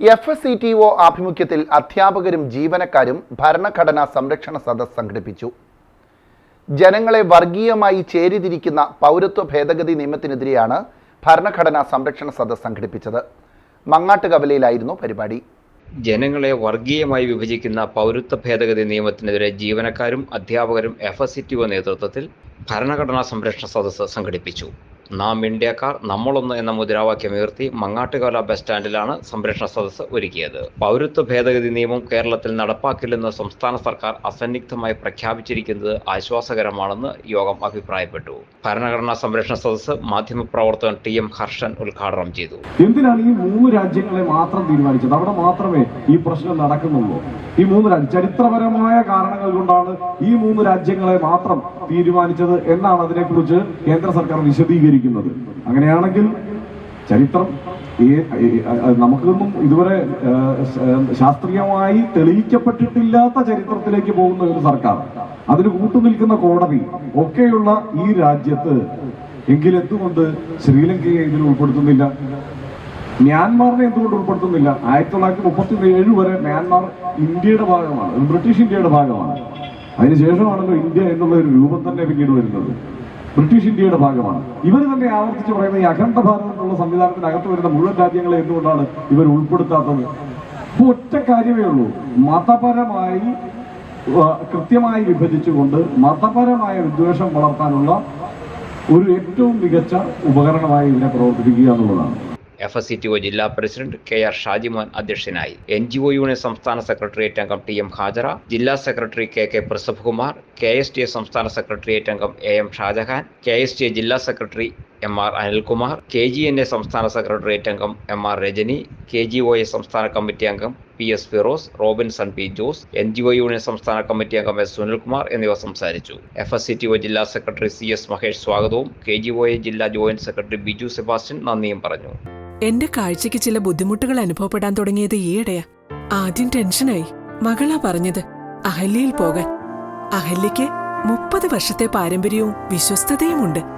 F S C T O ആഭിമുഖ്യത്തിൽ അധ്യാപകരും ജീവനക്കാരും ഭരണഘടനാ സംരക്ഷണ സദസ് സംഘടിപ്പിച്ചു. ജനങ്ങളെ വർഗീയമായി ചേരിതിരിക്കുന്ന പൗരത്വ ഭേദഗതി നിയമത്തിനെതിരെയാണ് ഭരണഘടനാ സംരക്ഷണ സദസ് സംഘടിപ്പിച്ചത്. മങ്ങാട്ട് കവലയിലായിരുന്നു പരിപാടി. ജനങ്ങളെ വർഗീയമായി വിഭജിക്കുന്ന പൗരത്വ ഭേദഗതി നിയമത്തിനെതിരെ ജീവനക്കാരും അധ്യാപകരും F S C T O നേതൃത്വത്തിൽ ഭരണഘടനാ സംരക്ഷണ സദസ്സ് സംഘടിപ്പിച്ചു. നാം ഇന്ത്യക്കാർ നമ്മളൊന്ന് എന്ന മുദ്രാവാക്യം ഉയർത്തി മങ്ങാട്ടുകാല ബസ് സ്റ്റാൻഡിലാണ് സംരക്ഷണ സദസ് ഒരുക്കിയത്. പൗരത്വ ഭേദഗതി നിയമം കേരളത്തിൽ നടപ്പാക്കില്ലെന്ന് സംസ്ഥാന സർക്കാർ അസന്നിഗ്ധമായി പ്രഖ്യാപിച്ചിരിക്കുന്നത് ആശ്വാസകരമാണെന്ന് യോഗം അഭിപ്രായപ്പെട്ടു. ഭരണഘടനാ സംരക്ഷണ സദസ്സ് മാധ്യമപ്രവർത്തകൻ ടി എം ഹർഷൻ ഉദ്ഘാടനം ചെയ്തു. എന്തിനാണ് ഈ മൂന്ന് രാജ്യങ്ങളെ മാത്രം തീരുമാനിച്ചത്? അവിടെ മാത്രമേ ഈ പ്രശ്നം നടക്കുന്നുള്ളൂ. ഈ മൂന്ന് ചരിത്രപരമായ കാരണങ്ങൾ കൊണ്ടാണ് ഈ മൂന്ന് രാജ്യങ്ങളെ മാത്രം തീരുമാനിച്ചത് എന്നാണ് അതിനെക്കുറിച്ച് കേന്ദ്ര സർക്കാർ വിശദീകരിക്കുന്നത്. അങ്ങനെയാണെങ്കിൽ ചരിത്രം നമുക്കൊന്നും ഇതുവരെ ശാസ്ത്രീയമായി തെളിയിക്കപ്പെട്ടിട്ടില്ലാത്ത ചരിത്രത്തിലേക്ക് പോകുന്ന ഒരു സർക്കാർ അതിന് കൂട്ടുനിൽക്കുന്ന കോടതി ഒക്കെയുള്ള ഈ രാജ്യത്ത് എങ്കിലെന്തുകൊണ്ട് ശ്രീലങ്കയെ ഇതിൽ ഉൾപ്പെടുത്തുന്നില്ല? മ്യാൻമാറിനെ എന്തുകൊണ്ട് ഉൾപ്പെടുത്തുന്നില്ല? ആയിരത്തി തൊള്ളായിരത്തി മുപ്പത്തി ഏഴ് വരെ മ്യാൻമാർ ഇന്ത്യയുടെ ഭാഗമാണ് ബ്രിട്ടീഷ് ഇന്ത്യയുടെ ഭാഗമാണ്. അതിനുശേഷമാണല്ലോ ഇന്ത്യ എന്നുള്ള ഒരു രൂപം തന്നെ പിന്നീട് വരുന്നത്. ബ്രിട്ടീഷ് ഇന്ത്യയുടെ ഭാഗമാണ്. ഇവർ തന്നെ ആവർത്തിച്ച് പറയുന്ന ഈ അഖണ്ഡ ഭാരതം എന്നുള്ള സംവിധാനത്തിനകത്ത് വരുന്ന മുഴുവൻ രാജ്യങ്ങളെ എന്തുകൊണ്ടാണ് ഇവർ ഉൾപ്പെടുത്താത്തത്? ഒറ്റ കാര്യമേ ഉള്ളൂ. മതപരമായി കൃത്യമായി വിഭജിച്ചുകൊണ്ട് മതപരമായ വിദ്വേഷം വളർത്താനുള്ള ഒരു ഏറ്റവും മികച്ച ഉപകരണമായി ഇതിനെ പ്രവർത്തിപ്പിക്കുക എന്നുള്ളതാണ്. F S C T O ജില്ലാ പ്രസിഡന്റ് കെ ആർ ഷാജിമോൻ അധ്യക്ഷനായി. എൻ ജി ഒ യൂണിയൻ സംസ്ഥാന സെക്രട്ടേറിയറ്റ് അംഗം ടി എം ഹാജറ ജില്ലാ secretary K K Prasabhakumar K S T A സംസ്ഥാന സെക്രട്ടേറിയറ്റ് അംഗം A M Shajahan K S T A ജില്ലാ secretary M R Anilkumar K G N A സംസ്ഥാന secretariat അംഗം M R Rajani K G O A സംസ്ഥാന committee അംഗം P S Firoz Robinson P Jose N G O union സംസ്ഥാന committee അംഗം S Sunilkumar എന്നിവർ സംസാരിച്ചു. F S C T O ജില്ലാ secretary C S Mahesh സ്വാഗതവും കെ ജി ഒ എ ജില്ലാ joint secretary Biju Sebastian നന്ദിയും പറഞ്ഞു. എന്റെ കാഴ്ചയ്ക്ക് ചില ബുദ്ധിമുട്ടുകൾ അനുഭവപ്പെടാൻ തുടങ്ങിയത് ഈയിടെയാ. ആദ്യം ടെൻഷനായി. മകളാ പറഞ്ഞത് അഹല്യയിൽ പോകാൻ. അഹല്യയ്ക്ക് മുപ്പത് വർഷത്തെ പാരമ്പര്യവും വിശ്വസ്തതയുമുണ്ട്.